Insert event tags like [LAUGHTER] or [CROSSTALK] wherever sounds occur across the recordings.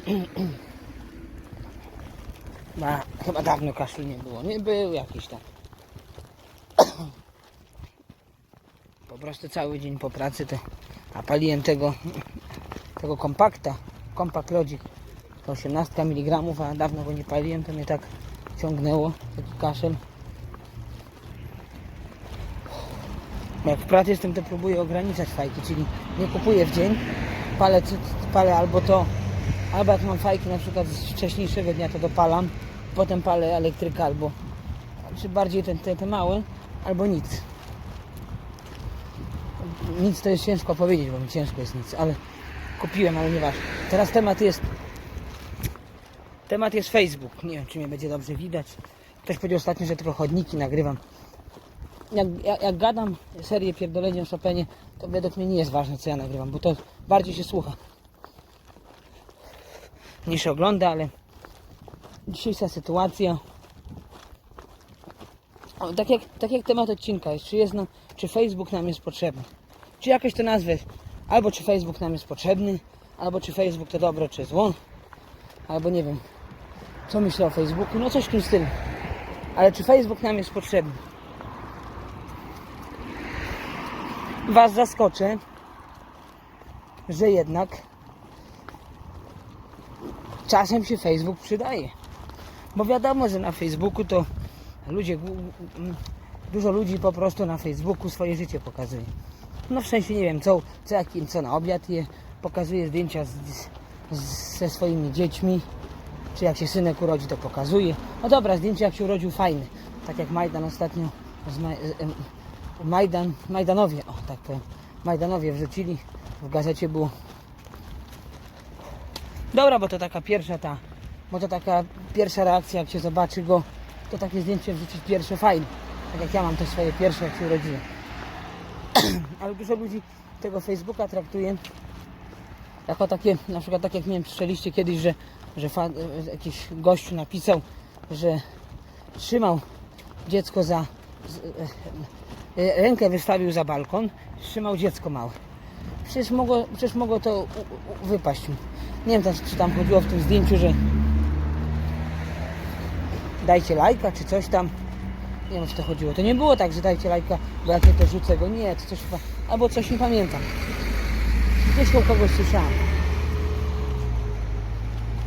[CLEARS THROAT] Ma, chyba dawno kaszlu nie było. Nie był jakiś tam. [CLEARS THROAT] Po prostu cały dzień po pracy a paliłem tego, [CLEARS THROAT] tego kompakta. Kompakt lodzik. To 18 mg, a dawno go nie paliłem, to mnie tak ciągnęło, taki kaszel. Jak w pracy jestem, to próbuję ograniczać fajki, czyli nie kupuję w dzień, palę, palę albo to albo jak mam fajki na przykład z wcześniejszego dnia, to dopalam, potem palę elektryka albo, czy bardziej te, te, te małe, albo nic. Nic to jest ciężko powiedzieć, bo mi ciężko jest nic, ale kupiłem, ale nieważne. Teraz temat jest temat jest Facebook. Nie wiem, czy mnie będzie dobrze widać. Ktoś powiedział ostatnio, że tylko chodniki nagrywam. Jak, jak, jak gadam serię pierdolenia o Chopinie, to według mnie nie jest ważne, co ja nagrywam, bo to bardziej się słucha niż ogląda, ale dzisiejsza sytuacja o, tak, jak, tak jak temat odcinka jest, czy, jest czy Facebook nam jest potrzebny. Czy jakoś to nazwę, albo czy Facebook nam jest potrzebny, albo czy Facebook to dobro, czy zło, albo nie wiem, co myślę o Facebooku, no coś w tym stylu. Ale czy Facebook nam jest potrzebny? Was zaskoczę, że jednak czasem się Facebook przydaje. Bo wiadomo, że na Facebooku to ludzie, dużo ludzi po prostu na Facebooku swoje życie pokazuje. No w sensie nie wiem, co, co, jakim, co na obiad je, pokazuje zdjęcia z, z, ze swoimi dziećmi, czy jak się synek urodzi, to pokazuje. No dobra, zdjęcie jak się urodził fajne. Tak jak Majdan ostatnio Maj, Majdan, Majdanowie, o tak powiem, Majdanowie wrzucili, w gazecie było. Dobra, bo to taka pierwsza ta, bo to taka pierwsza reakcja, jak się zobaczy go, to takie zdjęcie wrzucić pierwsze fajne. Tak jak ja mam te swoje pierwsze, jak się urodziłem. [CLEARS THROAT] Ale dużo ludzi tego Facebooka traktuje jako takie, na przykład tak jak miałem słyszeliście kiedyś, że, że jakiś gościu napisał, że trzymał dziecko za z, e, e, rękę wystawił za balkon, trzymał dziecko małe. Przecież mogło, przecież mogło to wypaść. Nie wiem, czy tam chodziło w tym zdjęciu, że dajcie lajka, czy coś tam. Nie wiem, co to chodziło. To nie było tak, że dajcie lajka, bo jak nie to rzucę go. Nie, to coś chyba, albo coś nie pamiętam. Gdzieś u kogoś słyszałem.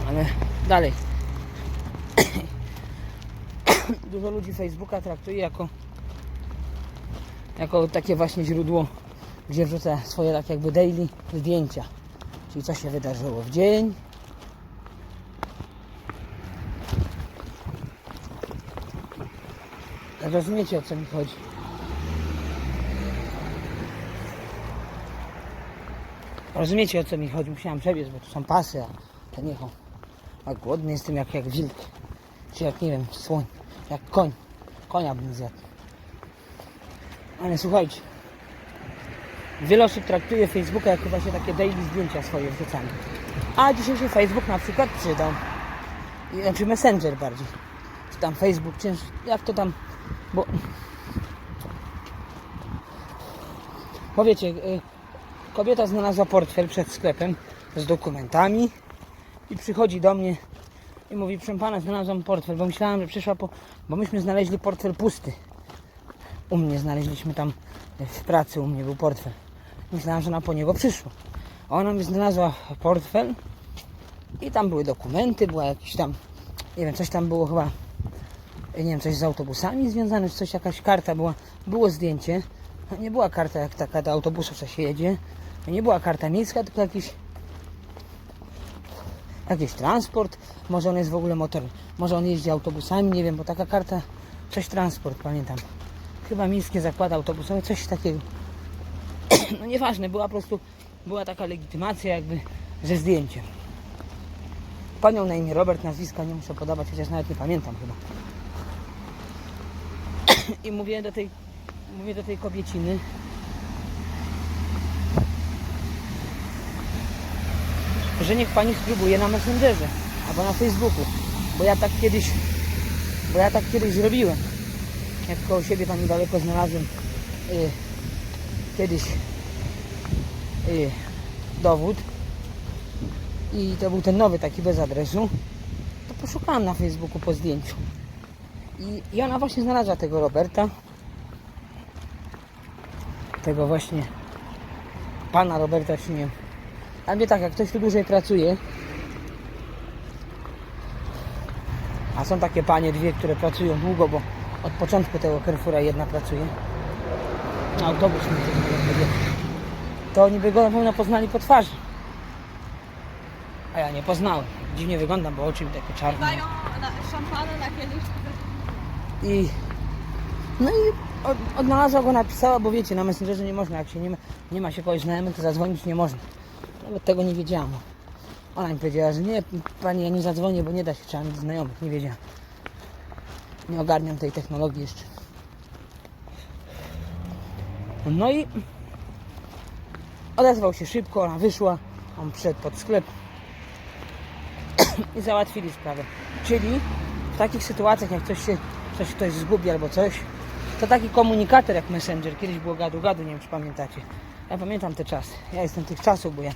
Ale dalej. [COUGHS] Dużo ludzi Facebooka traktuje jako jako takie właśnie źródło, gdzie wrzuca swoje tak jakby daily zdjęcia. Czyli co się wydarzyło w dzień. Rozumiecie o co mi chodzi? Rozumiecie o co mi chodzi? Musiałem przebiec, bo tu są pasy, a nie są. A głodny jestem jak, jak wilk. Czy jak nie wiem, słoń. Jak koń. Konia bym zjadł. Ale słuchajcie. Wiele osób traktuje Facebooka jako właśnie takie daily zdjęcia swoje wrzucane. A dzisiaj się Facebook na przykład przydał. I- Znaczy Messenger bardziej. Czy tam Facebook, cięż... jak to tam... Bo... Bo wiecie, y, kobieta znalazła portfel przed sklepem z dokumentami i przychodzi do mnie i mówi, proszę pana, znalazłam portfel, bo myślałam, że przyszła po... Bo myśmy znaleźli portfel pusty. U mnie znaleźliśmy tam w pracy, u mnie był portfel. Myślałam, że ona po niego przyszła. Ona mi znalazła portfel i tam były dokumenty, była jakiś tam, nie wiem, coś tam było chyba, nie wiem, coś z autobusami związane, czy coś, jakaś karta była, było zdjęcie. Nie była karta jak taka do autobusu, co się jedzie. Nie była karta miejska, tylko jakiś jakiś transport, może on jest w ogóle motor, może on jeździ autobusami, nie wiem, bo taka karta, coś transport, pamiętam. Chyba miejskie zakłady autobusowe, coś takiego. [CLEARS THROAT] No nieważne, była po prostu, była taka legitymacja jakby ze zdjęciem. Panią na imię Robert, nazwiska nie muszę podawać, chociaż nawet nie pamiętam chyba. [CLEARS THROAT] I mówię do tej, mówię do tej kobieciny, że niech pani spróbuje na Messengerze albo na Facebooku, bo ja tak kiedyś, bo ja tak kiedyś zrobiłem. Jak koło siebie tam niedaleko znalazłem y, kiedyś y, dowód i to był ten nowy taki bez adresu, to poszukałam na Facebooku po zdjęciu. I, I ona właśnie znalazła tego Roberta. Tego właśnie pana Roberta, czy nie. A mnie tak, jak ktoś tu dłużej pracuje, a są takie panie dwie, które pracują długo, bo od początku tego Carrefoura jedna pracuje. Na autobus mi to. To oni by go na pewno poznali po twarzy. A ja nie poznałem. Dziwnie wyglądam, bo oczy mi takie czarne. Mają na, szampany na kiedyś. I no i od, odnalazła go, napisała, bo wiecie, na Messengerze nie można, jak się nie ma, nie ma się kogoś znajomych, to zadzwonić nie można. Nawet tego nie wiedziałam. Ona mi powiedziała, że nie, pani, ja nie zadzwonię, bo nie da się, trzeba mieć znajomych, nie wiedziałam. Nie ogarniam tej technologii jeszcze. No i odezwał się szybko, ona wyszła, on przyszedł pod sklep i załatwili sprawę. Czyli w takich sytuacjach, jak coś się, coś ktoś zgubi albo coś, to taki komunikator jak Messenger, kiedyś było gadu gadu, nie wiem czy pamiętacie. Ja pamiętam te czasy. Ja jestem tych czasów, bo ja,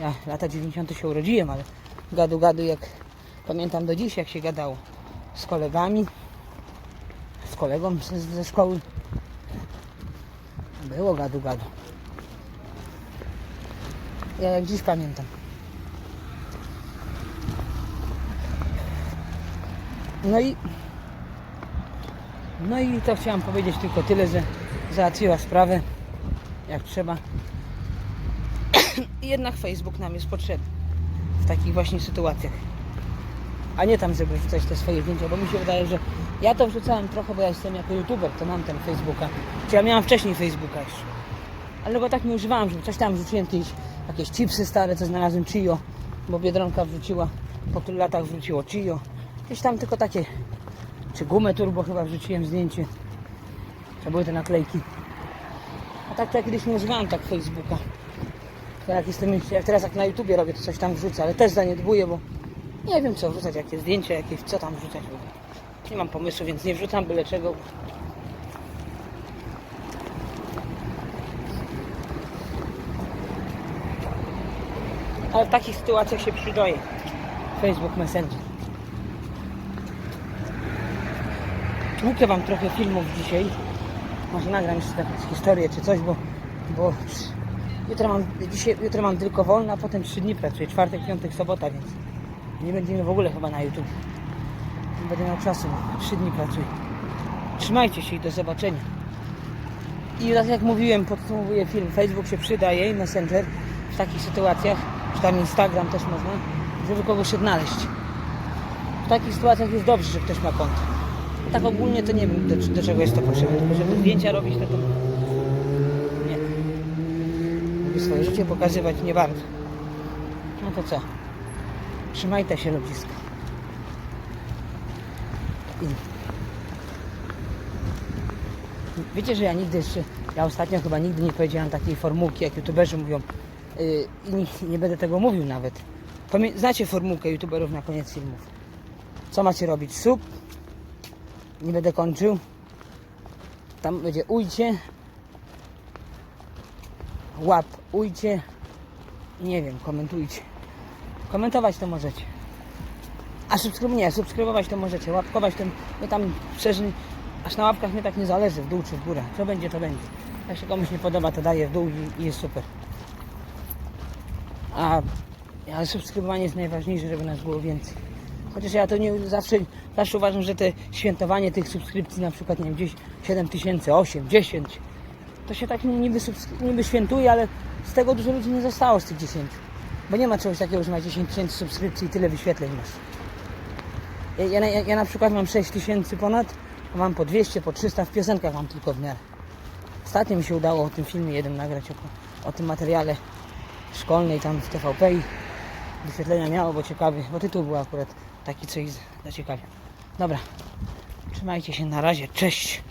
ja lata 90 się urodziłem, ale gadu gadu jak pamiętam do dziś, jak się gadało z kolegami, z kolegą ze, ze szkoły. Było gadu gadu. Ja jak dziś pamiętam. No i no i to chciałam powiedzieć tylko tyle, że załatwiła sprawę jak trzeba. Jednak Facebook nam jest potrzebny w takich właśnie sytuacjach. A nie tam, żeby wrzucać te swoje zdjęcia, bo mi się wydaje, że ja to wrzucałem trochę, bo ja jestem jako youtuber, to mam ten Facebooka. Czy ja miałam wcześniej Facebooka jeszcze. Ale go tak nie używałam, żeby coś tam wrzuciłem kiedyś, jakieś chipsy stare, co znalazłem Chio, bo Biedronka wrzuciła, po tylu latach wrzuciło Chio. Gdzieś tam tylko takie, czy gumę turbo chyba wrzuciłem zdjęcie. To były te naklejki. A tak to ja kiedyś nie używałem tak Facebooka. Jak jestem, jak teraz jak na YouTubie robię, to coś tam wrzucę, ale też zaniedbuję, bo nie wiem co wrzucać, jakie zdjęcia, jakieś, co tam wrzucać. Nie mam pomysłu, więc nie wrzucam byle czego. Ale w takich sytuacjach się przydaje Facebook Messenger. Muszę Wam trochę filmów dzisiaj. Może nagram jeszcze taką historię czy coś, bo, bo jutro mam, dzisiaj, jutro mam tylko wolne, a potem 3 dni pracuję. Czwartek, piątek, sobota, więc nie będziemy w ogóle chyba na YouTube. Nie będę miał czasu, bo 3 dni pracuję. Trzymajcie się i do zobaczenia. I tak jak mówiłem, podsumowuję film. Facebook się przydaje i Messenger w takich sytuacjach, czy tam Instagram też można, żeby kogoś odnaleźć. W takich sytuacjach jest dobrze, że ktoś ma konto. Tak ogólnie to nie wiem, do, do czego jest to potrzebne. Tylko żeby zdjęcia robić, to to... Nie. Żeby swoje życie pokazywać, nie bardzo. No to co? Trzymajcie się ludziska. I... Wiecie, że ja nigdy jeszcze, ja ostatnio chyba nigdy nie powiedziałem takiej formułki, jak youtuberzy mówią i nie, nie będę tego mówił nawet. Pamię- znacie formułkę youtuberów na koniec filmów. Co macie robić? Sub. Nie będę kończył. Tam będzie ujcie. Łap, ujcie. Nie wiem, komentujcie. Komentować to możecie. A subskrybować, nie, subskrybować to możecie, łapkować to, my tam szczerze, aż na łapkach mnie tak nie zależy, w dół czy w górę. Co będzie, to będzie. Jak się komuś nie podoba, to daje w dół i, i jest super. A subskrybowanie jest najważniejsze, żeby nas było więcej. Chociaż ja to nie zawsze, zawsze uważam, że te świętowanie tych subskrypcji, na przykład nie wiem, gdzieś 7 tysięcy, 8, 10, to się tak niby, niby świętuje, ale z tego dużo ludzi nie zostało z tych 10. Bo nie ma czegoś takiego, że ma 10 tysięcy subskrypcji i tyle wyświetleń masz. Ja, ja, ja na przykład mam 6 tysięcy ponad, a mam po 200, po 300, w piosenkach mam tylko w miarę. Ostatnio mi się udało o tym filmie jeden nagrać, o, o tym materiale szkolnej tam w TVP i wyświetlenia miało, bo ciekawy, bo tytuł był akurat taki, co ich zaciekawia. Dobra, trzymajcie się, na razie, cześć!